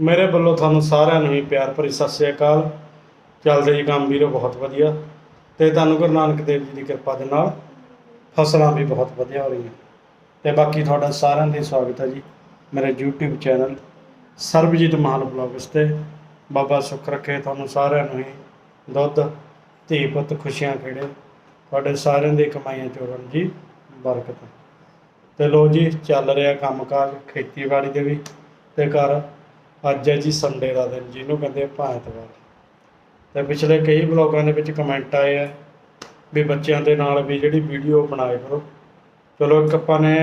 ਮੇਰੇ ਵੱਲੋਂ ਤੁਹਾਨੂੰ ਸਾਰਿਆਂ ਨੂੰ ਹੀ ਪਿਆਰ ਭਰੀ ਸਤਿ ਸ੍ਰੀ ਅਕਾਲ। ਚੱਲਦੇ ਜੀ ਕੰਮ ਵੀਰੋ, ਬਹੁਤ ਵਧੀਆ। ਤੇ ਤੁਹਾਨੂੰ ਗੁਰੂ ਨਾਨਕ ਦੇਵ ਜੀ ਦੀ ਕਿਰਪਾ ਦੇ ਨਾਲ ਫਸਲਾਂ ਵੀ ਬਹੁਤ ਵਧੀਆ ਹੋ ਰਹੀਆਂ। ਤੇ ਬਾਕੀ ਤੁਹਾਡਾ ਸਾਰਿਆਂ ਦਾ ਸਵਾਗਤ ਹੈ ਜੀ ਮੇਰੇ YouTube channel Sarabjit Mahal vlogs ਤੇ। ਬਾਬਾ ਸੁੱਖ ਰੱਖੇ ਤੁਹਾਨੂੰ ਸਾਰਿਆਂ ਨੂੰ ਹੀ। ਦੁੱਧ, ਧੀ ਪੁੱਤ, ਖੁਸ਼ੀਆਂ ਖੇੜੇ। ਤੁਹਾਡੇ ਸਾਰਿਆਂ ਦੀ ਕਮਾਈਆਂ ਚੋਰਨ ਜੀ ਬਰਕਤ। ਤੇ ਲੋ ਜੀ, ਚੱਲ ਰਿਹਾ ਕੰਮਕਾਜ ਖੇਤੀਬਾੜੀ ਦੇ ਵੀ। ਤੇ ਘਰ ਅੱਜ ਹੈ ਜੀ ਸੰਡੇ ਦਾ ਦਿਨ, ਜਿਹਨੂੰ ਕਹਿੰਦੇ ਆ ਭਾਂਤਵਾਰ ਤੇ ਪਿਛਲੇ ਕਈ ਬਲੌਗਾਂ ਦੇ ਵਿੱਚ ਕਮੈਂਟ ਆਏ ਆ ਵੀ ਬੱਚਿਆਂ ਦੇ ਨਾਲ ਵੀ ਜਿਹੜੀ ਵੀਡੀਓ ਬਣਾਏ ਕਰੋ। ਚਲੋ ਇੱਕ ਆਪਾਂ ਨੇ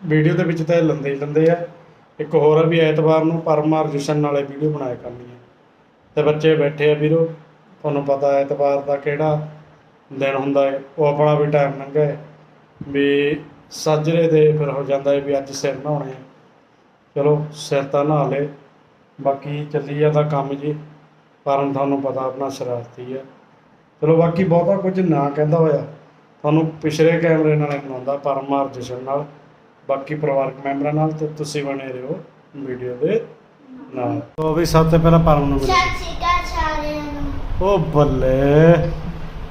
ਵੀਡੀਓ ਦੇ ਵਿੱਚ ਤਾਂ ਇਹ ਲੰਦੇ ਹੀ ਲੰਦੇ ਆ। ਇੱਕ ਹੋਰ ਵੀ ਐਤਵਾਰ ਨੂੰ ਪਰਮਾਰ ਜਸ਼ਨ ਨਾਲੇ ਵੀਡੀਓ ਬਣਾਇਆ ਕਰਨੀ ਹੈ ਤੇ ਬੱਚੇ ਬੈਠੇ ਆ ਵੀਰੋ, ਤੁਹਾਨੂੰ ਪਤਾ ਐਤਵਾਰ ਦਾ ਕਿਹੜਾ ਦਿਨ ਹੁੰਦਾ ਹੈ, ਉਹ ਆਪਣਾ ਵੀ ਟਾਈਮ ਲੰਘਿਆ ਹੈ। ਵੀ ਸਾਜਰੇ ਦੇ ਫਿਰ ਹੋ ਜਾਂਦਾ ਹੈ ਵੀ ਅੱਜ ਸਿਰ ਨਹਾਉਣੇ ਆ। ਚਲੋ ਸਿਰ ਤਾਂ ਨਹਾ ਲਏ। ਬਾਕੀ ਚੱਲੀ ਜਾਂਦਾ ਕੰਮ ਜੀ ਪਰਮ ਤੁਹਾਨੂੰ ਪਤਾ ਆਪਣਾ ਸ਼ਰਾਰਤੀ ਹੈ ਚਲੋ ਬਾਕੀ ਬਹੁਤਾ ਕੁਝ ਨਾ ਕਹਿੰਦਾ ਹੋਇਆ। ਤੁਹਾਨੂੰ ਪਿਛਲੇ ਕੈਮਰੇ ਨਾਲ ਬਣਾਉਂਦਾ ਪਰਮਾਰ ਜਸ਼ਨ ਨਾਲ। ਬਾਕੀ ਪਰਿਵਾਰਕ ਮੈਂਬਰਾਂ ਨਾਲ ਤੇ ਤੁਸੀਂ ਬਣੇ ਰਹੋ ਵੀਡੀਓ ਦੇ ਨਾਲ। ਉਹ ਵੀ ਸਭ ਤੋਂ ਪਹਿਲਾਂ ਪਰਮ ਨੂੰ। ਸਤਿ ਸ਼੍ਰੀ ਅਕਾਲ ਸਾਰਿਆਂ ਨੂੰ। ਉਹ ਬੱਲੇ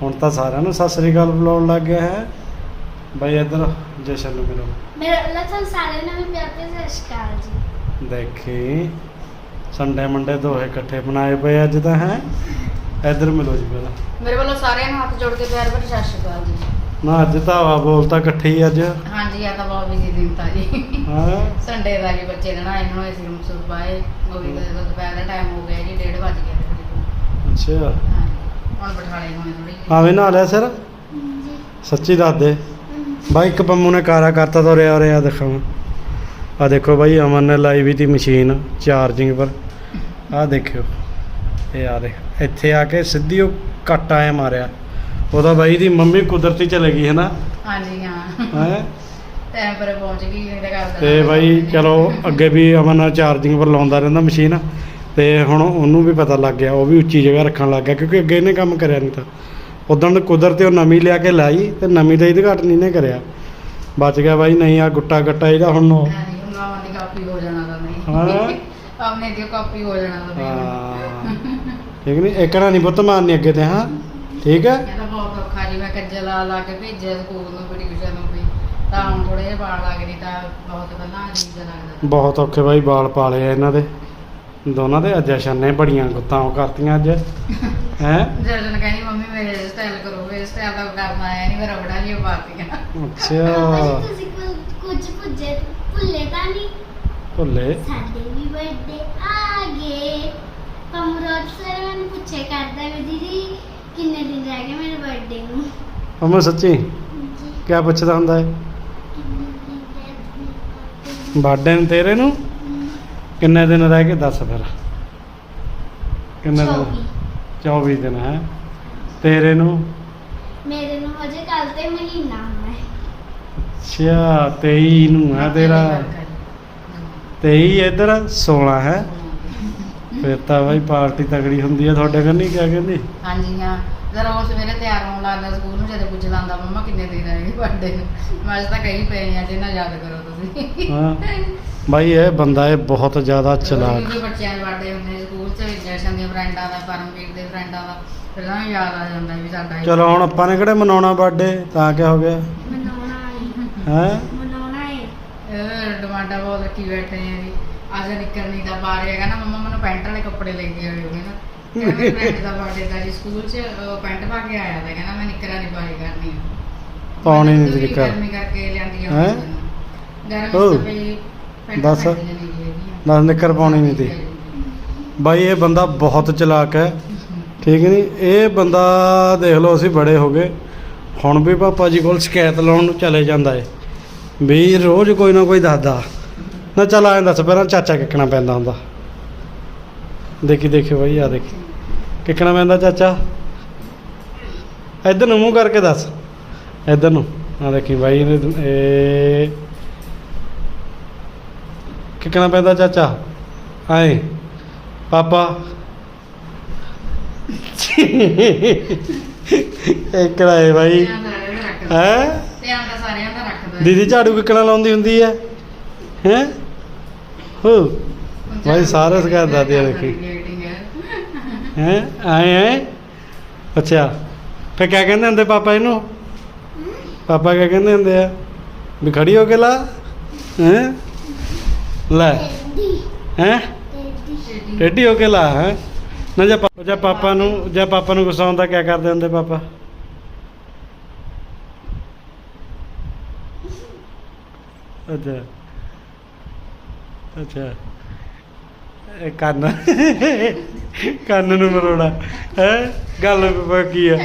ਹੁਣ ਤਾਂ ਸਾਰਿਆਂ ਨੂੰ ਸਤਿ ਸ੍ਰੀ ਅਕਾਲ ਬੁਲਾਉਣ ਲੱਗ ਗਿਆ ਹੈ। ਬਈ ਇੱਧਰ ਜਸ਼ਨ ਨੂੰ ਮਿਲੋ। ਮੇਰਾ ਅੱਲਾ ਤੁਹਾਨੂੰ ਸਾਰਿਆਂ ਨੂੰ ਵੀ ਪਿਆਰ ਭਰੀ ਸਤਿ ਸ਼੍ਰੀ ਅਕਾਲ ਜੀ। ਦੇਖੀ। ਸੰਡੇ ਮੰਡੇ ਦੋਹੇ ਇਕੱਠੇ ਬਣਾਏ ਪਏ ਅੱਜ ਤਾਂ ਹੈ। ਇੱਧਰ ਮਿਲੋ ਜੀ ਪਹਿਲਾਂ। ਮੇਰੇ ਵੱਲੋਂ ਸਾਰਿਆਂ ਨੂੰ ਹੱਥ ਜੋੜ ਕੇ ਪਿਆਰ ਭਰੀ ਸਤਿ ਸ਼੍ਰੀ ਅਕਾਲ ਜੀ। ਨਾ ਅੱਜ ਤਾਂ ਹਵਾ ਬੋਲਤਾ ਇਕੱਠੇ ਹੀ ਅੱਜ। ਹਾਂਜੀ ਆ ਤਾਂ ਬਹੁਤ ਬਿਜ਼ੀ ਦਿਨ ਤਾਂ ਜੀ। ਹਾਂ। ਸੰਡੇ ਦਾ ਜੀ ਬੱਚੇ ਦੇ ਨਾ ਇਹਨਾਂ ਨੂੰ ਅਸੀਂ ਰੂਮ ਸੁਰ ਪਾਏ। ਉਹ ਵੀ ਕਦੇ ਦੁਪਹਿਰ ਦਾ ਟਾਈਮ ਹੋ ਗਿਆ ਜੀ 1:30 ਵੱਜ ਗਿਆ ਤਕਰੀਬਨ। ਅੱਛਾ। ਹਾਂਜੀ ਹੁਣ ਬਿਠਾਲੇ ਹੋਏ ਥੋੜੀ ਆਵੇਂ ਨਾ ਲਿਆ ਸਰ? ਜੀ ਸੱਚੀ ਦੱਸ ਦੇ। ਬਾਈ ਇੱਕ ਪੰਮੂ ਨੇ ਕਾਰਾ ਕਰਤਾ ਤਾਂ ਰਿਆ ਰਿਆ ਦਿਖਾਵਾਂ। ਆ ਦੇਖੋ ਬਾਈ ਅਮਨ ਨੇ ਲਾਈ ਵੀ ਤੀ ਮਸ਼ੀਨ ਚਾਰਜਿੰਗ ਪਰ। ਆ ਦੇਖਿਓ। ਇਹ ਆ ਦੇ ਇੱਥੇ ਆ ਕੇ ਸਿੱਧੀ ਉਹ ਕੱਟ ਆਇਆ ਮਾਰਿਆ। ਉਹਦਾ ਬਾਈ ਦੀ ਮੰਮੀ ਕੁਦਰਤੀ ਚਲੇ ਗਈ ਹੈ ਨਾ ਹਾਂਜੀ ਹਾਂ। ਹੈ? ਟਾਈਮ ਪਰ ਪਹੁੰਚ ਗਈ ਇਹਦੇ ਘਰ ਤੇ ਬਾਈ ਚਲੋ ਅੱਗੇ ਵੀ ਅਮਨ ਚਾਰਜਿੰਗ ਪਰ ਲਾਉਂਦਾ ਰਹਿੰਦਾ ਮਸ਼ੀਨ। ਤੇ ਹੁਣ ਉਹਨੂੰ ਵੀ ਪਤਾ ਲੱਗ ਗਿਆ ਉਹ ਵੀ ਉੱਚੀ ਜਗ੍ਹਾ ਰੱਖਣ ਲੱਗ ਗਿਆ ਕਿਉਂਕਿ ਅੱਗੇ ਇਹਨੇ ਕੰਮ ਕਰਿਆ ਨਹੀਂ ਤਾਂ। ਉਦੋਂ ਕੁਦਰਤੀ ਉਹ ਨਵੀਂ ਲਿਆ ਕੇ ਲਾਈ ਤੇ ਨਵੀਂ ਦਾ ਇਹਦੇ ਘੱਟ ਨਹੀਂ ਨੇ ਕਰਿਆ। ਬਚ ਗਿਆ ਬਾਈ ਨਹੀਂ ਆ ਗੁੱਟਾ ਗੱਟਾ ਇਹਦਾ ਹੁਣ ਉਹ- ਕਾਪੀ ਹੋ ਜਾਣਾ ਤਾਂ ਨਹੀਂ। ਹਾਂ। ਆਪਣੇ ਦੀ ਕਾਪੀ ਹੋ ਜਾਣਾ ਤਾਂ ਨਹੀਂ ਹਾਂ। ਠੀਕ ਨਹੀਂ ਇੱਕਣਾ ਨਹੀਂ ਪੁੱਤ ਮਾਰਨੀ ਅੱਗੇ ਤੇ ਹਾਂ। ਠੀਕ ਹੈ? ਕਹਿੰਦਾ ਬਹੁਤ ਔਖਾ ਜੀ ਮੈਂ ਕੱਜਾ ਲਾ ਲਾ ਕੇ ਭੇਜਿਆ ਸਕੂਲ ਨੂੰ ਬੜੀ ਟਿਊਸ਼ਨ ਨੂੰ ਵੀ। ਤਾਂ ਹੁਣ ਥੋੜੇ ਜਿਹਾ ਬਾਲ ਲੱਗ ਰਹੀ ਤਾਂ ਬਹੁਤ ਪਹਿਲਾਂ ਅਜੀਬ ਜਿਹਾ ਲੱਗਦਾ। ਬਹੁਤ ਔਖੇ ਬਾਈ ਵਾਲ ਪਾਲੇ ਆ ਇਹਨਾਂ ਦੇ। ਦੋਨਾਂ ਦੇ ਅੱਜ ਜਸ਼ਨ ਨੇ ਬੜੀਆਂ ਗੁੱਤਾਂ ਉਹ ਕਰਤੀਆਂ ਅੱਜ। ਹੈ? ਜਰਜਨ ਕਹਿੰਦੀ ਮੰਮੀ ਮੇਰੇ ਸਟਾਈਲ ਕਰੋ ਮੇਰੇ ਸਟਾਈਲ ਦਾ ਕਰਨਾ ਆਇਆ ਨਹੀਂ ਮੇਰਾ ਬੜਾ ਜੀ ਪਾਤੀਆਂ ਅੱਛਾ। ਤੁਸੀਂ ਕੁਝ ਭੁੱਜੇ ਭੁੱਲੇ ਤਾਂ ਨਹੀਂ ਭੁੱਲੇ। ਸਾਡੇ ਵੀ ਬਰਥਡੇ ਆ ਗਏ ਪਮਰੋਜ ਸਰ ਮੈਨੂੰ ਪੁੱਛੇ ਕਰਦਾ ਵੀ ਦੀਦੀ ਕਿੰਨੇ ਦਿਨ ਰਹਿ ਗਏ ਮੇਰੇ ਬਰਥਡੇ ਨੂੰ? ਅਮਰ ਸੱਚੀ? ਜੀ ਕਿਆ ਪੁੱਛਦਾ ਹੁੰਦਾ ਹੈ ਕਿੰਨੇ ਦਿਨ ਰਹਿ ਗਏ ਬਰਥਡੇ ਨੂੰ? ਤੇਰੇ ਨੂੰ? ਕਿੰਨੇ ਦਿਨ ਰਹਿ ਗਏ? ਦੱਸ ਫਿਰ। ਕਿੰਨੇ ਦਿਨ? 24 ਦਿਨ ਹੈ? ਤੇਰੇ ਨੂੰ? ਮੇਰੇ ਨੂੰ ਹਜੇ ਕੱਲ ਤੇ ਮਹੀਨਾ ਹੋਣਾ ਹੈ ਅੱਛਾ 23 ਨੂੰ ਹੈ ਤੇਰਾ। 23 ਇੱਧਰ 16 ਹੈ। ਫਿਰ ਤਾਂ ਬਾਈ ਪਾਰਟੀ ਤਗੜੀ ਹੁੰਦੀ ਹੈ ਤੁਹਾਡੇ ਕੰਨੀ ਕਿਆ ਕਹਿੰਦੀ? ਹਾਂਜੀ ਹਾਂ। ਜਰਾ ਉਹ ਸਵੇਰੇ ਤਿਆਰ ਹੋਣ ਲੱਗਦਾ ਸਕੂਲ ਨੂੰ ਜਦੋਂ ਪੁੱਛ ਲਾਂਦਾ ਮੰਮਾ ਕਿੰਨੇ ਦਿਨ ਰਹਿ ਗਏ ਬਰਥਡੇ ਨੂੰ ਮੈਂ ਅੱਜ ਤਾਂ ਕਹੀ ਪਏ ਆ ਜਿੰਨਾ ਯਾਦ ਕਰੋ ਤੁਸੀਂ। ਹਾਂ। ਬਾਈ ਇਹ ਬੰਦਾ ਇਹ ਬਹੁਤ ਜ਼ਿਆਦਾ ਚਲਾਕ। ਕਿਉਂਕਿ ਬੱਚਿਆਂ ਦੇ ਬਰਥਡੇ ਹੁੰਦੇ ਨੇ ਸਕੂਲ 'ਚ ਜਸ਼ਨ ਦੀਆਂ ਫਰੈਂਡਾਂ ਦਾ ਪਰਮਵੀਰ ਦੇ ਫਰੈਂਡਾਂ ਦਾ ਫਿਰ ਤਾਂ ਯਾਦ ਆ ਜਾਂਦਾ ਵੀ ਸਾਡਾ ਚਲੋ ਹੁਣ ਆਪਾਂ ਨੇ ਕਿਹੜੇ ਮਨਾਉਣਾ ਬਰਥਡੇ ਤਾਂ ਕਿਆ ਹੋ ਗਿਆ? ਮਨਾਉਣਾ ਹੈ? ਡਿਮਾਂਡਾਂ ਬਹੁਤ ਰੱਖੀ ਬੈਠੇ ਆ ਜੀ ਅੱਜ ਨਿਕਲ ਨਹੀਂ ਦਾ ਬਾਹਰ ਹੈਗਾ ਨਾ ਮੰਮਾ ਮੈਨੂੰ ਪੈਂਟ ਵਾਲੇ ਕੱਪੜੇ ਲੈ ਕੇ ਆਏ ਹੋਗੇ ਨਾ। ਕਹਿੰਦਾ ਮੇਰੀ ਫਰੈਂਡ ਦਾ ਬਰਥਡੇ ਦਾ ਜੀ ਸਕੂਲ 'ਚ ਅਹ, ਪੈਂਟ ਪਾ ਕੇ ਆਇਆ ਤਾਂ ਕਹਿੰਦਾ ਮੈਂ ਨਿਕਰਾਂ ਨਹੀਂ ਪਾਈ ਕਰਨੀ ਪਾਉਣੀ ਨਹੀਂ ਸੀ ਗਰਮੀ ਕਰਕੇ ਲਿਆਂਦੀ ਆ ਹੈਂ? ਗਰਮੀ ਪੈਂਟ ਦੱਸ। ਨਹੀਂ। ਦੱਸ ਨਿੱਕਰ ਪਾਉਣੀ ਨਹੀਂ ਤੀ ਬਾਈ ਇਹ ਬੰਦਾ ਬਹੁਤ ਚਲਾਕ ਹੈ। ਠੀਕ ਨਹੀਂ ਇਹ ਬੰਦਾ ਦੇਖ ਲਓ ਅਸੀਂ ਬੜੇ ਹੋ ਗਏ। ਹੁਣ ਵੀ ਪਾਪਾ ਜੀ ਕੋਲ ਸ਼ਿਕਾਇਤ ਲਾਉਣ ਨੂੰ ਚਲੇ ਜਾਂਦਾ ਏ। ਵੀ ਰੋਜ਼ ਕੋਈ ਨਾ ਕੋਈ ਦੱਸਦਾ। ਨਾ ਚੱਲ ਐਂ ਦੱਸ ਪਹਿਲਾਂ ਚਾਚਾ ਕਿੱਕਣਾ ਪੈਂਦਾ ਹੁੰਦਾ। ਦੇਖੀ ਦੇਖੀ ਬਾਈ ਆ ਦੇਖੀ। ਕਿੱਕਣਾ ਪੈਂਦਾ ਚਾਚਾ? ਇੱਧਰ ਨੂੰ ਮੂੰਹ ਕਰਕੇ ਦੱਸ। ਇੱਧਰ ਨੂੰ। ਆ ਦੇਖੀ ਬਾਈ ਇਹਨੇ ਇਹ ਕਿੱਕਣਾ ਪੈਂਦਾ ਚਾਚਾ? ਆਏ। ਪਾਪਾ। ਇੱਕ ਕਰਾਏ ਬਾਈ। ਹੈ? ਧਿਆਨ ਤਾਂ ਸਾਰਿਆਂ ਦਾ ਰੱਖਦਾ ਦੀਦੀ ਝਾੜੂ ਕਿੱਕਣਾ ਲਾਉਂਦੀ ਹੁੰਦੀ ਹੈ? ਹੈ। ਹੋ ਭਾਈ ਸਾਰੇ ਤੇ ਦੇਖੀ। Irritating ਹੈ? ਆਏ ਆਏ ਅੱਛਾ। ਫੇ ਕਿਆ ਕਹਿੰਦੇ ਹੁੰਦੇ ਪਾਪਾ ਇਹਨੂੰ? ਪਾਪਾ ਕਿਆ ਕਹਿੰਦੇ ਹੁੰਦੇ ਆ? ਵੀ ਖੜੀ ਹੋ ਕੇ ਲਾ। ਹੈ? ਲੈ। ਹੈ? ਟੇਢੀ ਹੋ ਕੇ ਲਾ ਹੈ? ਨਾ ਜੇ ਪਾਪਾ ਨੂੰ ਜੇ ਪਾਪਾ ਨੂੰ ਗੁੱਸਾ ਆਉਂਦਾ ਕਿਆ ਕਰਦੇ ਹੁੰਦੇ ਪਾਪਾ? ਅੱਛਾ। ਅੱਛਾ। ਇਹ ਕੰਨ। ਕੰਨ ਨੂੰ ਮਰੋੜਾ। ਹੈ? ਗੱਲ ਕੀ ਆ।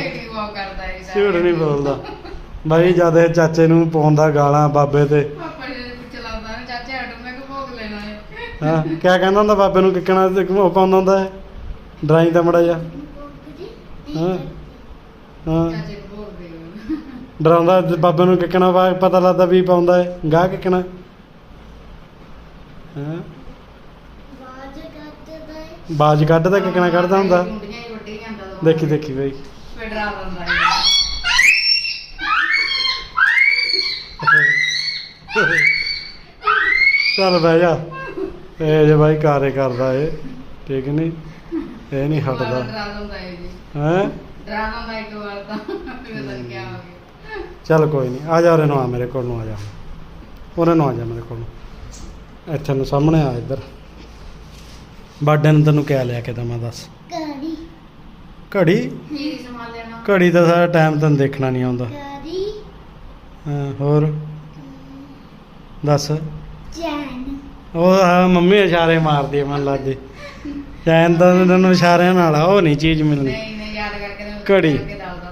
ਝੂਠ ਨਹੀਂ ਬੋਲਦਾ। ਬਾਈ ਜਦ ਇਹ ਚਾਚੇ ਨੂੰ ਪਾਉਂਦਾ ਗਾਲਾਂ ਬਾਬੇ ਤੇ। ਪਾਪਾ ਜੀ ਦੇ ਪਿੱਛੇ ਲਾਉਂਦਾ ਨਾ ਚਾਚੇ ਹਟੋ ਮੈਂ ਕਿ ਭੋਗ ਲੈਣਾ ਹੈ ਹਾਂ ਕਿਆ ਕਹਿੰਦਾ ਹੁੰਦਾ ਬਾਬੇ ਨੂੰ ਕਿੱਕਣਾ ਤੇ ਉਹ ਪਾਉਂਦਾ ਹੁੰਦਾ ਹੈ ਡਰਾਈ ਦਾ ਮੜਾ ਜਾ ਹਾਂ। ਹਾਂ। ਚਾਚੇ। ਡਰਾਉਂਦਾ ਤੇ ਬਾਬੇ ਨੂੰ ਕਿੱਕਣਾ ਵਾ ਪਤਾ ਲੱਗਦਾ ਵੀ ਪਾਉਂਦਾ ਹੈ ਗਾਹ ਕਿੱਕਣਾ। ਹਾਂ? ਬਾਜ ਕੱਟਦਾ ਹੈ ਬਾਜ ਕੱਢਦਾ ਕਿੱਕਣਾ ਕੱਢਦਾ ਹੁੰਦਾ? ਮੁੰਡੀਆਂ ਹੀ ਵੱਢੀ ਜਾਂਦਾ ਦੋਵਾਂ ਦੇਖੀ ਦੇਖੀ ਬਾਈ। ਫਿਰ ਡਰਾ ਦਿੰਦਾ ਹੈ ਚੱਲ ਬਹਿ ਜਾ। ਇਹ ਜੇ ਬਾਈ ਕਾਰੇ ਕਰਦਾ ਏ ਠੀਕ ਨਹੀਂ ਇਹ ਨਹੀਂ ਹਟਦਾ। ਡਰਾ ਦਿੰਦਾ ਹੈ ਜੀ। ਹੈ? ਡਰਾ ਦਿੰਦਾ ਇੱਕ ਵਾਰ ਤਾਂ। ਫਿਰ ਤਾਂ ਕੀ ਹੋ ਗਿਆ। ਚੱਲ ਕੋਈ ਨਹੀਂ ਆ ਜਾ ਉਰੇ ਨੂੰ ਆ ਮੇਰੇ ਕੋਲ ਨੂੰ ਆ ਜਾ। ਉਰੇ ਨੂੰ ਆ ਜਾ ਮੇਰੇ ਕੋਲ। ਨੂੰ ਇੱਥੇ ਨੂੰ ਸਾਹਮਣੇ ਆ ਇੱਧਰ। ਬਾਡੇ ਨੂੰ ਤੈਨੂੰ ਕਿਆ ਲਿਆ ਕੇ ਦਵਾਂ ਦੱਸ? ਘੜੀ। ਕੀ ਸੰਭਾਲ ਲੈਣਾ। ਘੜੀ ਦਾ ਸਾਰਾ ਟਾਈਮ ਤੈਨੂੰ ਦੇਖਣਾ ਨਹੀਂ ਆਉਂਦਾ। ਹਾਂ ਹੋਰ? ਦੱਸ? ਚੈਨ। ਉਹ ਆ ਮੰਮੀ ਇਸ਼ਾਰੇ ਮਾਰਦੀ ਹੈ ਮਨ ਲੱਗਦੀ। ਚੈਨ ਤਾਂ ਤੈਨੂੰ ਇਸ਼ਾਰਿਆਂ ਨਾਲ ਆ ਉਹ ਨਹੀਂ ਚੀਜ਼ ਮਿਲਣੀ। ਨਹੀਂ ਨਹੀਂ ਯਾਦ ਕਰਕੇ ਘੜੀ।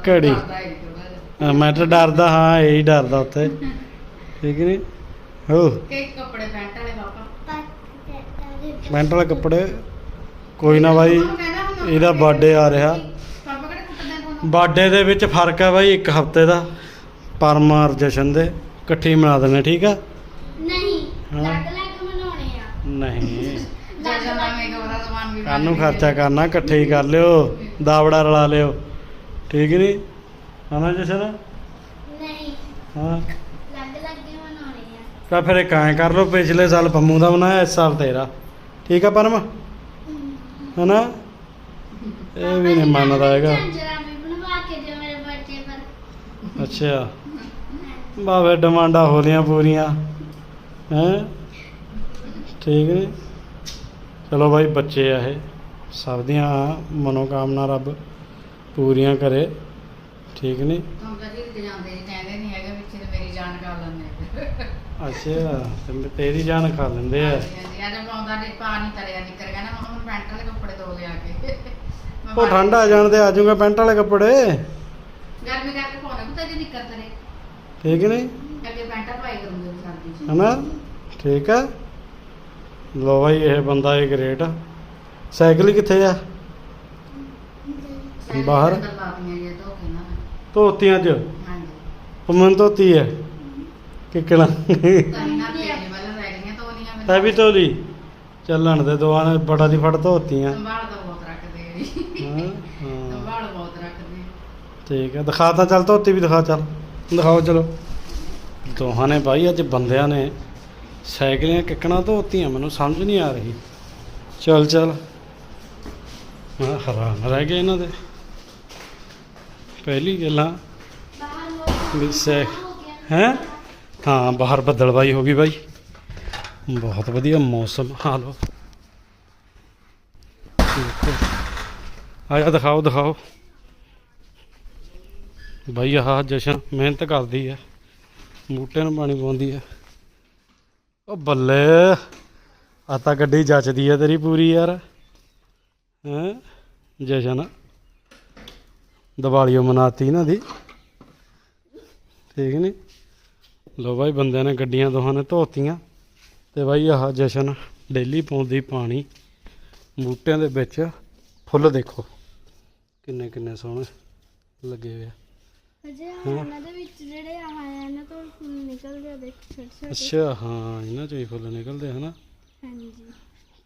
ਘੜੀ। ਮੈਂ ਤਾਂ ਡਰਦਾ ਹਾਂ ਇਹ ਹੀ ਡਰਦਾ ਉੱਥੇ। ਠੀਕ ਨਹੀਂ ਹੋ ਕਿ ਕੱਪੜੇ ਪੈਂਟ ਵਾਲੇ ਪਾਪਾ? ਪੱਟ ਤੇ ਪੈਂਟ ਵਾਲੇ ਕੱਪੜੇ? ਕੋਈ ਨਾ ਬਾਈ ਇਹਦਾ ਬਰਥਡੇ ਆ ਰਿਹਾ। ਬਰਥਡੇ ਦੇ ਵਿੱਚ ਫ਼ਰਕ ਆ ਬਾਈ ਇੱਕ ਹਫ਼ਤੇ ਦਾ। ਪਰਮ ਔਰ ਜਸ਼ਨ ਦੇ ਇਕੱਠੀ ਮਨਾ ਦਿੰਦੇ ਠੀਕ ਆ? ਨਹੀਂ ਹਾਂ। ਲੱਗ ਲੱਗ ਮਨਾਉਣੇ ਆ। ਨਹੀਂ। ਕਾਨੂੰ ਖਰਚਾ ਕਰਨਾ ਇਕੱਠੇ ਹੀ ਕਰ ਲਿਓ ਦਾਵੜਾ ਰਲਾ ਲਿਓ। ਠੀਕ ਨਹੀਂ ਹਨਾ ਜਸ਼ਨ ਨਹੀਂ। ਹਾਂ। ਲੱਗ ਲੱਗ ਕੇ ਮਨਾਉਣੇ ਆ। ਤਾਂ ਫਿਰ ਇੱਕ ਐਂ ਕਰ ਲਓ ਪਿਛਲੇ ਸਾਲ ਪੰਮੂ ਦਾ ਬਣਾਇਆ ਇਸ ਸਾਲ ਤੇਰਾ। ਠੀਕ ਆ ਪਰਮ? ਹਨਾ? ਇਹ ਵੀ ਨਹੀਂ ਮੰਨਦਾ ਹੈਗਾ। ਝਾਂਜਰਾਂ ਵੀ ਬਣਵਾ ਕੇ ਦਿਓ ਮੇਰੇ ਬਰਥਡੇ ਪਰ। ਅੱਛਾ। ਬਾਵੇ ਡਿਮਾਂਡਾਂ ਹੋ ਰਹੀਆਂ ਪੂਰੀਆਂ। ਹੈ? ਠੀਕ ਨੇ? ਚਲੋ ਬਾਈ ਬੱਚੇ ਆ ਇਹ। ਸਭ ਦੀਆਂ ਮਨੋਕਾਮਨਾ ਰੱਬ ਪੂਰੀਆਂ ਕਰੇ। ਠੀਕ ਨੇ? ਤੁਹਾਨੂੰ ਤਾਂ ਜੀ ਜਾਂਦੇ ਜੀ ਕਹਿੰਦੇ ਨਹੀਂ ਹੈਗੇ ਵਿੱਚ ਤੇ ਮੇਰੀ ਜਾਨ ਕਰ ਲੈਂਦੇ ਅੱਛਾ ਤੇ ਤੇਰੀ ਜਾਨ ਖਾ ਲੈਂਦੇ ਆ। ਹਾਂਜੀ ਅੱਜ ਪਾਉਂਦਾ ਨਹੀਂ ਪਾਣੀ ਤਰਿਆ ਨਿਕਰ ਗਿਆ ਨਾ ਹੁਣ ਪੈਂਟ ਵਾਲੇ ਕੱਪੜੇ ਧੋ ਲਿਆ ਕੇ। ਮੈਂ ਉਹ ਠੰਡ ਆ ਜਾਣ ਤੇ ਆ ਜਾਊਗਾ ਪੈਂਟ ਵਾਲੇ ਕੱਪੜੇ। ਗਰਮੀ ਕਰਕੇ ਪਾਉਣੇ ਪੁੱਤ ਜੀ ਨਿਕਰ ਤਰੇ ਠੀਕ ਨੇ? ਅੱਗੇ ਪੈਂਟਾਂ ਪਾਈ ਕਰੂੰਗੇ ਸਰਦੀ ਚ ਹਨਾ? ਠੀਕ ਆ। ਲੋ ਬਾਈ ਇਹ ਬੰਦਾ ਇਹ ਗ੍ਰੇਟ ਆ। ਸਾਈਕਲ ਕਿੱਥੇ ਆ? ਬਾਹਰ? ਧੋਤੀਆਂ ਚ ਹਾਂਜੀ। ਉਹ ਮਨ ਧੋਤੀ ਹੈ? ਕਿਕਣਾ ਤਾਂ ਹੀ ਨਾ ਤੇ ਪਹਿਲਾਂ ਰੈਡੀਆਂ ਧੋਣੀਆਂ ਤੈ ਵੀ ਧੋਲੀ? ਚੱਲਣ ਦੇ ਦੋਵਾਂ ਨੇ ਬੜਾ ਦੀ ਫੜ ਧੋਤੀਆਂ। ਸੰਭਾਲ ਤਾਂ ਬਹੁਤ ਰੱਖਦੇ ਆ ਜੀ। ਹਾਂ ਹਾਂ। ਸੰਭਾਲ ਬਹੁਤ ਰੱਖਦੇ ਆ। ਠੀਕ ਹੈ ਦਿਖਾ ਤਾਂ ਚੱਲ ਧੋਤੀ ਵੀ ਦਿਖਾ ਚੱਲ। ਦਿਖਾਓ ਚਲੋ। ਦੋਹਾਂ ਨੇ ਬਾਈ ਅੱਜ ਬੰਦਿਆਂ ਨੇ ਸਾਈਕਲੀਆਂ ਕਿੱਕਣਾ ਧੋਤੀਆਂ ਮੈਨੂੰ ਸਮਝ ਨਹੀਂ ਆ ਰਹੀ। ਚੱਲ ਚੱਲ। ਮੈਂ ਹੈਰਾਨ ਰਹਿ ਗਿਆ ਇਹਨਾਂ ਦੇ। ਪਹਿਲੀ ਗੱਲਾਂ ਵੀ ਸੈ ਹੋ? ਹੈ ਹਾਂ ਬਾਹਰ ਬੱਦਲਵਾਈ ਹੋ ਗਈ ਬਾਈ। ਬਹੁਤ ਵਧੀਆ ਮੌਸਮ ਹਾਲ ਲੋ ਆਇਆ ਦਿਖਾਓ ਦਿਖਾਓ। ਬਾਈ, ਆਹ ਜਸ਼ਨ ਮਿਹਨਤ ਕਰਦੀ ਹੈ ਬੂਟਿਆਂ ਨੂੰ ਪਾਣੀ ਪਾਉਂਦੀ ਹੈ ਉਹ ਬੱਲੇ ਆ ਤਾਂ ਗੱਡੀ ਜੱਚਦੀ ਹੈ ਤੇਰੀ ਪੂਰੀ ਯਾਰ। ਹੈ? ਜਸ਼ਨ। ਦੀਵਾਲੀਓ ਮਨਾਤੀ ਨਾ ਦੀ। ਠੀਕ ਨਹੀਂ ਲੋ ਬਾਈ ਬੰਦਿਆਂ ਨੇ ਗੱਡੀਆਂ ਦੋਹਾਂ ਨੇ ਧੋਤੀਆਂ। ਤੇ ਬਾਈ ਆਹ ਜਸ਼ਨ ਡੇਲੀ ਪਾਉਂਦੀ ਪਾਣੀ ਬੂਟਿਆਂ ਦੇ ਵਿੱਚ। ਫੁੱਲ ਦੇਖੋ ਕਿੰਨੇ ਕਿੰਨੇ ਸੋਹਣੇ ਲੱਗੇ ਹੋਏ ਆ। ਅਜੇ ਹਾਂ। ਉਹਨਾਂ ਦੇ ਵਿੱਚ ਜਿਹੜੇ ਆ ਇਹਨਾਂ ਤੋਂ ਫੁੱਲ ਨਿਕਲਦੇ ਆ ਦੇਖ ਛੋਟੇ ਛੋਟੇ। ਅੱਛਾ ਹਾਂ ਇਹਨਾਂ ਚੋਂ ਹੀ ਫੁੱਲ ਨਿਕਲਦੇ ਹਨਾ? ਹਾਂਜੀ।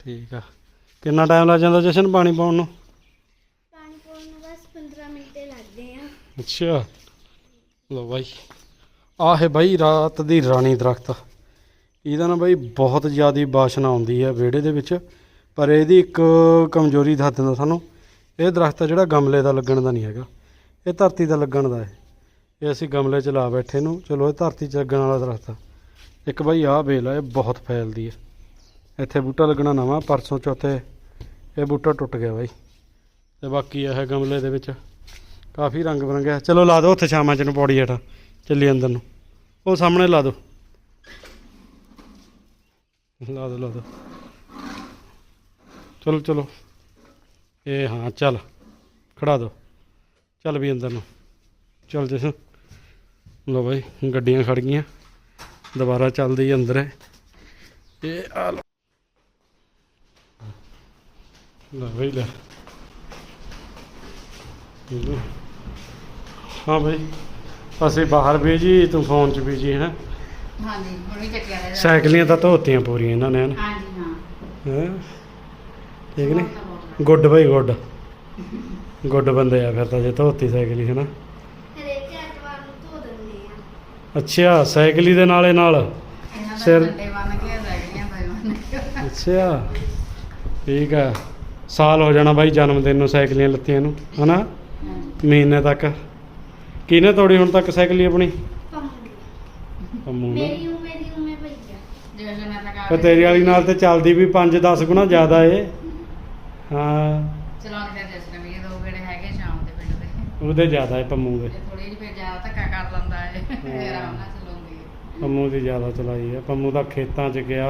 ਠੀਕ ਆ। ਕਿੰਨਾ ਟਾਈਮ ਲੱਗ ਜਾਂਦਾ ਜਸ਼ਨ ਪਾਣੀ ਪਾਉਣ ਨੂੰ ਪਾਣੀ ਪਾਉਣ ਨੂੰ ਬਸ 15 ਮਿੰਟ ਹੀ ਲੱਗਦੇ ਆ ਅੱਛਾ। ਲੋ ਬਾਈ। ਆਹ ਹੈ ਬਾਈ ਰਾਤ ਦੀ ਰਾਣੀ ਦਰਖਤ। ਇਹਦਾ ਨਾ ਬਾਈ ਬਹੁਤ ਜ਼ਿਆਦਾ ਬਾਸ਼ਨਾ ਆਉਂਦੀ ਹੈ ਵਿਹੜੇ ਦੇ ਵਿੱਚ, ਪਰ ਇਹਦੀ ਇੱਕ ਕਮਜ਼ੋਰੀ ਦੱਸ ਦਿੰਦਾ ਸਾਨੂੰ ਇਹ ਦਰਖਤ ਜਿਹੜਾ ਗਮਲੇ ਦਾ ਲੱਗਣ ਦਾ ਨਹੀਂ ਹੈਗਾ। ਇਹ ਧਰਤੀ ਦਾ ਲੱਗਣ ਦਾ ਹੈ। ਇਹ ਅਸੀਂ ਗਮਲੇ 'ਚ ਲਾ ਬੈਠੇ ਨੂੰ। ਚਲੋ, ਇਹ ਧਰਤੀ 'ਚ ਲੱਗਣ ਵਾਲਾ ਦਰਖਤ ਆ। ਇੱਕ ਬਾਈ ਆਹ ਵੇਲ ਆ, ਇਹ ਬਹੁਤ ਫੈਲਦੀ ਹੈ। ਇੱਥੇ ਬੂਟਾ ਲੱਗਣਾ ਨਵਾਂ, ਪਰਸੋਂ ਚੌਥੇ ਇਹ ਬੂਟਾ ਟੁੱਟ ਗਿਆ ਬਾਈ। ਤੇ ਬਾਕੀ ਇਹ ਗਮਲੇ ਦੇ ਵਿੱਚ ਕਾਫੀ ਰੰਗ ਬਰੰਗੇ ਚਲੋ ਲਾ ਦਿਓ, ਉੱਥੇ ਸ਼ਾਮਾਂ ਚ ਨੂੰ ਪੌੜੀ ਹੇਠਾਂ। ਚੱਲੀ ਅੰਦਰ ਨੂੰ। ਉਹ ਸਾਹਮਣੇ ਲਾ ਦਿਓ। ਲਾ ਦਿਓ ਲਾ ਦਿਓ। ਚਲੋ ਚਲੋ। ਇਹ ਹਾਂ, ਚੱਲ। ਖੜਾ ਦਿਓ। ਚੱਲ ਵੀ ਅੰਦਰ ਨੂੰ। ਚੱਲ ਜਸ਼ਨ। ਲੋ ਬਾਈ, ਗੱਡੀਆਂ ਖੜ ਗਈਆਂ। ਦੁਬਾਰਾ ਚੱਲਦੀ ਅੰਦਰ ਹੈ। ਇਹ ਆ ਲਓ। ਲੈ ਬਈ, ਲੈ। ਹਾਂ ਬਈ। ਅਸੀਂ ਬਾਹਰ ਬੀਜੀ ਤੂੰ ਫੋਨ 'ਚ ਬੀਜੀ ਹੈ। ਹਾਂਜੀ ਹੁਣੀ ਚੱਕਿਆ ਰਿਹਾ ਸਾਈਕਲੀਆਂ ਤਾਂ ਧੋਤੀਆਂ ਪੂਰੀਆਂ ਇਹਨਾਂ ਨੇ ਹਾਂਜੀ ਹਾਂ। ਹੈ। ਠੀਕ ਨਹੀਂ ਗੁੱਡ ਬਈ ਗੁੱਡ। ਗੁੱਡ ਬੰਦੇ ਆ ਫਿਰ ਤਾਂ ਜੇ ਧੋਤੀ ਸਾਈਕਲੀ ਹੈ ਨਾ ਹਰੇਕ ਐਤਵਾਰ ਨੂੰ ਧੋ ਦਿੰਦੇ ਆ। ਅੱਛਾ ਸਾਈਕਲੀ ਦੇ ਨਾਲੇ ਨਾਲ। ਇਹਨਾਂ ਦਾ ਸਿਰ- ਡੰਡੇ ਬੰਨ ਕੇ ਰਗੜੀਆਂ ਪਈ ਬੰਨ ਕੇ। ਅੱਛਾ। ਠੀਕ ਆ। ਸਾਲ ਹੋ ਜਾਣਾ ਬਾਈ ਜਨਮ ਦਿਨ ਨੂੰ ਸਾਈਕਲੀਆਂ ਲੱਤੀਆਂ ਨੂੰ ਹਨਾ। ਮਹੀਨੇ ਤੱਕ। ਕਿਹਨੇ ਤੋੜੀ ਹੁਣ ਤੱਕ ਸਾਈਕਲੀ ਆਪਣੀ? ਪੰਮੂ ਅੰਮੂ ਨੇ। ਮੇਰੀ ਉਮਰ ਦੀ ਉਮਰ ਪਈ ਆ। ਜੇ ਜਨਾ ਤੱਕ ਪਰ ਤੇਰੀ ਵਾਲੀ ਨਾਲ ਤੇ ਚੱਲਦੀ ਵੀ 5-10 ਗੁਣਾ ਜ਼ਿਆਦਾ ਏ। ਹਾਂ। ਚਲਾਉਣ ਦੇ ਜਸਨ ਵੀ ਇਹ ਦੋ ਗੇੜੇ ਹੈਗੇ ਸ਼ਾਮ ਦੇ ਪਿੰਡ ਦੇ। ਉਹਦੇ ਜ਼ਿਆਦਾ ਏ ਪੰਮੂ ਦੇ। ਤੇ ਥੋੜੀ ਜਿਹੀ ਫਿਰ ਜ਼ਿਆਦਾ ਧੱਕਾ ਕਰ ਲੈਂਦਾ ਹੈ। ਆਰਾਮ ਨਾਲ ਚਲਾਉਂਦੀ ਹੈ ਪੰਮੂ ਦੀ ਜ਼ਿਆਦਾ ਚਲਾਈ ਹੈ ਪੰਮੂ ਦਾ ਖੇਤਾਂ 'ਚ ਗਿਆ।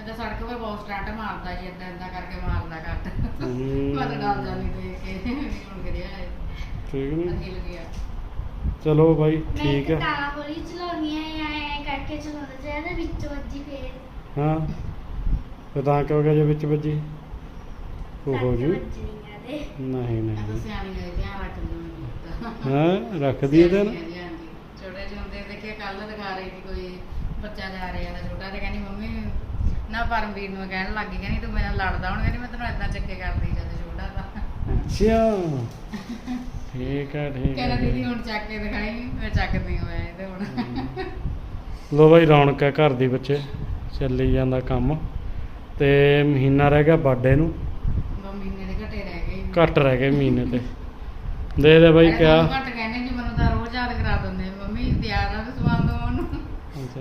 ਇਹਦਾ ਸੜਕ 'ਤੇ ਬਹੁਤ ਸਟੰਟ ਮਾਰਦਾ ਜੀ ਏਦਾਂ ਏਦਾਂ ਕਰਕੇ ਮਾਰਦਾ ਕੱਟ ਹਮ। ਮੈਂ ਤਾਂ ਡਰ ਜਾਂਦੀ ਦੇਖ ਕੇ। ਵੀ ਹੁਣ ਗਿਰਿਆ ਹੈ ਠੀਕ ਨਹੀਂ ਅਖਿਲ ਗਿਆ। ਚਲੋ ਬਾਈ ਠੀਕ ਹੈ। ਤਾਂ ਹੌਲੀ ਚਲਾਉਣੀ ਆ ਐ ਕਰਕੇ ਚਲਾਉਂਦਾ ਜਿਹੜਾ ਵਿੱਚ ਵੱਜੀ ਫੇਰ। ਹਾਂ ਫਿਰ ਤਾਂ ਕਿਉਂ ਗਿਆ ਜੇ ਵਿੱਚ ਵੱਜੀ? ਉਹ ਹੋ ਜੂ। ਨਹੀਂ ਤਾਂ ਨਹੀਂ ਰੱਖਦੀ ਹਾਂ ਰੱਖਦੀ ਇਹਦੇ ਨਾਲ ਹਾਂਜੀ ਹਾਂਜੀ ਛੋਟੇ ਜਿਹੇ ਹੁੰਦੇ ਦੇਖੇ ਕੱਲ ਦਿਖਾ ਰਹੀ ਸੀ ਕੋਈ ਬੱਚਾ ਜਾ ਰਿਹਾ ਦਾ ਛੋਟਾ ਤੇ ਕਹਿੰਦੀ ਮੰਮੀ ਨਾ ਪਰਮਵੀਰ ਨੂੰ ਕਹਿਣ ਲੱਗ ਗਈ ਕਹਿੰਦੀ ਤੂੰ ਮੇਰੇ ਨਾਲ ਲੜਦਾ ਹੁਣ ਕਹਿੰਦੀ ਮੈਂ ਤੈਨੂੰ ਏਦਾਂ ਚੱਕੇ ਕਰਦੀ ਜਦ ਛੋਟਾ ਤਾਂ ਅੱਛਾ। ਠੀਕ ਹੈ ਠੀਕ ਕਹਿੰਦਾ ਦੀਦੀ ਹੈ। ਹੁਣ ਚੱਕ ਕੇ ਦਿਖਾਈ ਮੈਂ ਚੱਕਦੀ ਹੋਇਆ ਇਹਦੇ ਹੁਣ। ਲੋ ਬਾਈ ਰੌਣਕ ਹੈ ਘਰ ਦੀ ਬੱਚੇ ਚੱਲੀ ਜਾਂਦਾ ਕੰਮ। ਤੇ ਮਹੀਨਾ ਰਹਿ ਗਿਆ ਬਰਥਡੇ ਨੂੰ। ਦੋ ਮਹੀਨੇ ਦੇ ਘਟੇ ਰਹਿ ਗਏ। ਘੱਟ ਰਹਿ ਗਏ ਮਹੀਨੇ ਤੇ। ਦੇ ਦੇ ਬਾਈ ਕਿਆ। ਘੱਟ ਕਹਿੰਦੇ ਜੀ ਮੈਨੂੰ ਤਾਂ ਰੋਜ਼ ਯਾਦ ਕਰਾ ਦਿੰਦੇ ਮੰਮੀ ਤਿਆਰ ਆ ਤੇ ਸਮਾਨ ਦੋ ਉਹਨੂੰ ਅੱਛਾ।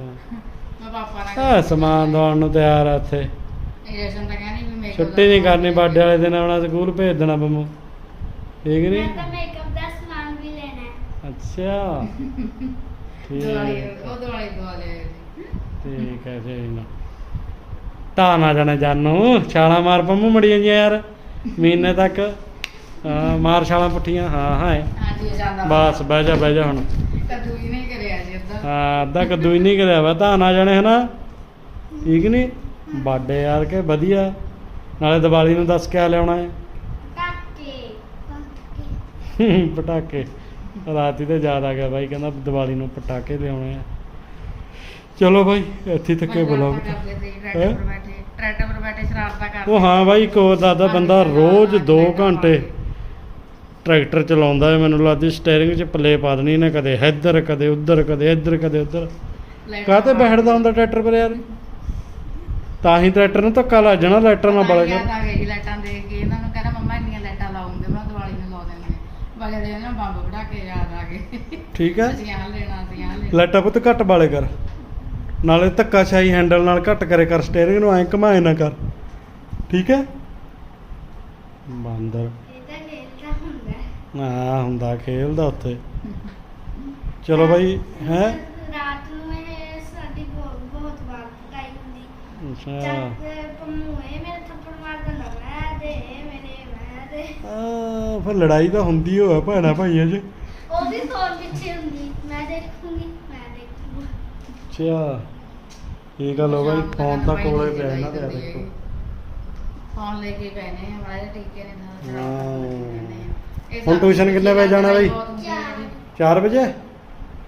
ਮੈਂ ਪਾਪਾ ਨਾਲ ਆ ਸਮਾਨ ਦਵਾਉਣ ਨੂੰ ਤਿਆਰ ਆ ਇੱਥੇ। ਇਹ ਜਸ਼ਨ ਤਾਂ ਕਹਿੰਦੀ ਵੀ ਮੇਕਅਪ ਛੁੱਟੀ ਨਹੀਂ ਕਰਨੀ ਬਰਥਡੇ ਵਾਲੇ ਦਿਨ ਆਉਣਾ ਸਕੂਲ ਭੇਜ ਦੇਣਾ ਬੰਮੂ ਠੀਕ ਨਹੀਂ ਮੈਂ ਤਾਂ ਮੇਕਅਪ ਦਾ ਸਮਾਨ ਵੀ ਲੈਣਾ ਹੈ ਅੱਛਾ। ਠੀਕ ਉਹ ਦਿਵਾਲੀ ਦਿਵਾਲੀ ਠੀਕ ਹੈ ਜੀ ਨਾ ਤਾਂ ਨਾ ਜਾਣੇ ਜਾਨੂ। ਛਾਲਾਂ ਮਾਰ ਪੰਮੂ ਮੜੀਆਂ ਜੀ ਯਾਰ। ਮਹੀਨੇ ਤੱਕ। ਹਾਂ ਮਾਰ ਛਾਲਾਂ ਪੁੱਠੀਆਂ। ਹਾਂ ਹਾਂ ਹਾਂਜੀ ਇਹ ਜਾਂਦਾ। ਬਸ ਬਹਿ ਜਾ ਬਹਿ ਜਾ ਹੁਣ। ਕੱਦੂ ਹੀ ਨਹੀਂ ਕਰਿਆ ਜੀ ਏਦਾਂ ਹਾਂ ਅੱਧਾ ਕੱਦੂ ਹੀ ਨਹੀਂ ਕਰਿਆ ਵਾ। ਤਾਂ ਨਾ ਜਾਣੇ ਹਨਾ। ਠੀਕ ਨਹੀਂ ਬਾਡੇ ਯਾਰ ਕੇ ਵਧੀਆ। ਨਾਲੇ ਦੀਵਾਲੀ ਨੂੰ ਦੱਸ ਕਿਆ ਲਿਆਉਣਾ ਹੈ? ਕਾਕੇ ਪਟਾਕੇ। ਰਾਤੀ ਤੇ ਯਾਦ ਆ ਗਿਆ ਬਾਈ ਕਹਿੰਦਾ ਦੀਵਾਲੀ ਨੂੰ ਪਟਾਕੇ ਲਿਆਉਣੇ ਆ। ਚਲੋ ਬਾਈ ਇੱਥੇ ਤੱਕ ਬਲੌਗ ਹੈਂ? ਟਰੈਕਟਰ ਪਰ ਬੈਠੇ ਟਰੈਕਟਰ ਪਰ ਬੈਠੇ ਸ਼ਰਾਰਤਾਂ ਕਰਦੇ ਉਹ ਹਾਂ ਬਾਈ ਇੱਕ ਹੋਰ ਦਾਦਾ ਬੰਦਾ ਰੋਜ਼ 2 ਘੰਟੇ ਟਰੈਕਟਰ ਚਲਾਉਂਦਾ ਹੈ ਮੈਨੂੰ ਲੱਗਦੀ ਸਟੀਅਰਿੰਗ 'ਚ ਪੱਲੇ ਪਾ ਦੇਣੀ ਇਹਨੇ ਕਦੇ ਇੱਧਰ ਕਦੇ ਉੱਧਰ ਕਦੇ ਇੱਧਰ ਕਦੇ ਉੱਧਰ। ਲਾਈਟ ਕਾਹਤੇ ਬੈਠਦਾ ਹੁੰਦਾ ਟਰੈਕਟਰ ਪਰ ਯਾਰ? ਤਾਂ ਹੀ ਟਰੈਕਟਰ ਨੂੰ ਧੱਕਾ ਲੱਗ ਜਾਣਾ ਲਾਈਟਰ ਨਾਲ ਬੜਾ ਗਈ ਲਾਈਟਾਂ ਕੇ ਇਹਨਾਂ ਨੂੰ ਕਹਿੰਦਾ ਮੰਮਾ ਇੰਨੀਆਂ ਲਾਈਟਾਂ ਲਾਉਂਗੇ ਮੈਂ ਦਿਵਾਲੀ ਨੂੰ ਲਾ ਦੇਣਗੇ ਬਲੇ ਦੇ ਨਾ ਬੰਬ ਵੜਾ ਕੇ ਯਾਦ ਆ ਗਏ। ਠੀਕ ਹੈ ਅਸੀਂ ਆਹ ਲੈਣਾ ਅਸੀਂ ਆਹ ਲੈਣਾ। ਲਾਈਟਾਂ ਪੁੱਤ ਘੱਟ ਵਾਲੇ ਕਰ। ਨਾਲੇ ਧੱਕਾ ਸ਼ਾਹੀ ਹੈਂਡਲ ਨਾਲ ਘੱਟ ਕਰੇ ਕਰ ਸਟੀਅਰਿੰਗ ਨੂੰ ਐਂ ਘਮਾਏ ਨਾ ਕਰ। ਠੀਕ ਹੈ ਬਾਂਦਰ। ਇਹਦਾ ਖੇਲਦਾ ਹੁੰਦਾ। ਹੈ। ਆ ਹੁੰਦਾ ਖੇਲਦਾ ਉੱਥੇ। ਚਲੋ ਬਾਈ ਹੈ? ਰਾਤ ਨੂੰ ਇਹ ਸਾਡੀ ਬਹੁਤ ਬਹੁਤ ਵਾਰ ਹੁੰਦੀ। ਅੱਛਾ। ਜਦ ਪੰਮੂ ਇਹ ਮੇਰੇ ਥੱਪੜ ਮਾਰ ਦਿੰਦਾ ਮੈਂ ਦੇ ਦੇ ਆ ਫਿਰ ਲੜਾਈ ਤਾਂ ਹੁੰਦੀ ਹੋਆ ਭੈਣਾ ਭਾਈਆਂ 'ਚ। ਉਹ ਵੀ ਫੋਨ ਪਿੱਛੇ ਹੁੰਦੀ ਮੈਂ ਦੇਖੂੰਗੀ ਮੈਂ ਦੇਖੂੰਗੀ। ਅੱਛਾ ਇਹ ਗੱਲ ਹੋ ਬਾਈ ਫੋਨ ਤਾਂ ਕੋਲੇ ਪਿਆ ਇਹਨਾਂ ਦੇ ਆ ਦੇਖੋ। ਫੋਨ ਲੈ ਕੇ ਪੈਨੇ ਆ ਮਾੜੇ ਟੀਕੇ ਨੇ ਨਾਲ ਹਾਂ। ਹੁਣ tuition ਕਿੰਨੇ ਵਜੇ ਜਾਣਾ ਬਈ? 4 ਵਜੇ?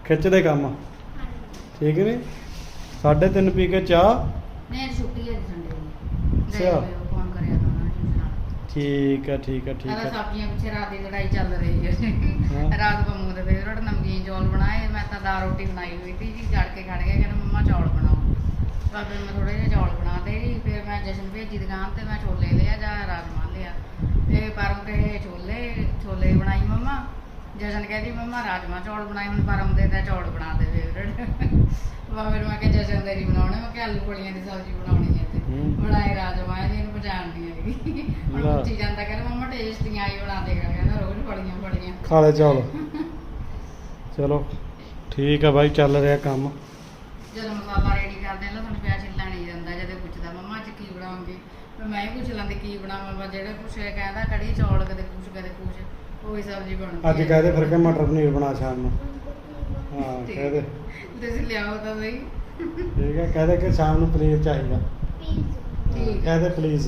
ਖਿੱਚਦੇ ਕੰਮ। ਠੀਕ ਨੇ 3:30 ਪੀ ਕੇ ਚਾਹ। ਨਹੀਂ ਛੁੱਟੀ ਹੈ ਸੰਡੇ ਦੀ। ਅੱਛਾ। ਫੋਨ ਕਰਿਆ ਤਾਂ ਉਹਨਾਂ ਨੇ ਨਾਲ ਠੀਕ ਹੈ ਠੀਕ ਹੈ ਠੀਕ ਹੈ ਸਬਜ਼ੀਆਂ ਪਿੱਛੇ ਰਾਤ ਦੀ ਲੜਾਈ ਚੱਲ ਰਹੀ ਹਾਂ। ਰਾਤ ਪੰਮੂ ਦੇ ਫੇਵਰਟ ਨਮਕੀਨ ਚੌਲ ਬਣਾਏ ਮੈਂ ਤਾਂ ਦਾਲ ਰੋਟੀ ਬਣਾਈ ਹੋਈ ਸੀ ਜੀ ਜੜ ਕੇ ਖੜ ਗਿਆ ਕਹਿੰਦਾ ਮੰਮਾ ਚੌਲ ਬਣਾਓ। ਫਿਰ ਮੈਂ ਥੋੜੇ ਜਿਹੇ ਚੌਲ ਬਣਾ ਦੇ ਜੀ ਫਿਰ ਮੈਂ ਜਸ਼ਨ ਭੇਜੀ ਦੁਕਾਨ ਤੇ ਮੈਂ ਛੋਲੇ ਲਿਆ ਜਾਂ ਰਾਜਮਾ ਲਿਆ। ਤੇ ਪਰਮ ਕਹੇ ਛੋਲੇ ਛੋਲੇ ਬਣਾਈ ਮੰਮਾ। ਜਸ਼ਨ ਕਹਿੰਦੀ ਮੰਮਾ ਰਾਜਮਾ ਚੌਲ ਬਣਾਏ ਹੁਣ ਪਰਮ ਦੇ ਤਾਂ ਚੌਲ ਬਣਾ ਦੇ ਫੇਵਰਟ ਫਿਰ ਮੈਂ ਕਿਹਾ ਜਸ਼ਨ ਦੇ ਨਹੀਂ ਬਣਾਉਣੇ ਮੈਂ ਕਿਹਾ ਆਲੂ ਪੋਲੀਆਂ ਦੀ ਸਬਜ਼ੀ ਬਣਾਉਣੀ ਹੈ ਤੇ ਹੂੰ। ਬਣਾਏ ਰਾਜਮਾ ਇਹਨੂੰ ਪਛਾਣਦੀ ਹੈਗੀ ਹੁਣ ਲੈ। ਪੁੱਛੀ ਜਾਂਦਾ ਕਹਿੰਦਾ ਮੰਮਾ ਟੇਸਟੀਆਂ ਆਈ ਬਣਾ ਦੇਗਾ ਕਹਿੰਦਾ ਰੋਜ਼ ਬੜੀਆਂ ਬੜੀਆਂ ਖਾਲੇ ਚੌਲ ਚਲੋ ਠੀਕ ਆ ਬਾਈ ਚੱਲ ਰਿਹਾ ਕੰਮ ਜਦੋਂ ਮਸਾਲਾ ਰੈਡੀ ਕਰਦੇ ਲਸਣ ਪਿਆਜ਼ ਛਿੱਲਣਾ ਨਹੀਂ ਜਾਂਦਾ ਜਦੋਂ ਪੁੱਛਦਾ ਮੰਮਾ ਅੱਜ ਕੀ ਬਣਾਉਂਗੇ ਫਿਰ ਮੈਂ ਹੀ ਪੁੱਛ ਲੈਂਦੀ ਕੀ ਬਣਾਵਾਂ ਮੈਂ ਜਿਹੜੇ ਪੁੱਛੇ ਕਹਿੰਦਾ ਕੜੀ ਚੌਲ ਕਦੇ ਕੁਛ ਕਦੇ ਕੁਛ ਉਹੀ ਸਬਜ਼ੀ ਬਣਦੀ ਅੱਜ। ਕਹਦੇ ਫਿਰ ਕਿ ਮਟਰ ਪਨੀਰ ਬਣਾ ਸ਼ਾਮ ਨੂੰ ਹਾਂ। ਕਹਦੇ ਤੁਸੀਂ ਲਿਆਓ ਤਾਂ ਸਹੀ ਠੀਕ ਹੈ ਕਹਦੇ ਕਿ ਸ਼ਾਮ ਨੂੰ ਪਨੀਰ ਚਾਹੀਦਾ ਠੀਕ ਹੈ। ਕਹਦੇ ਪਲੀਜ਼ ਪਲੀਜ਼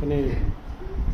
ਪਨੀਰ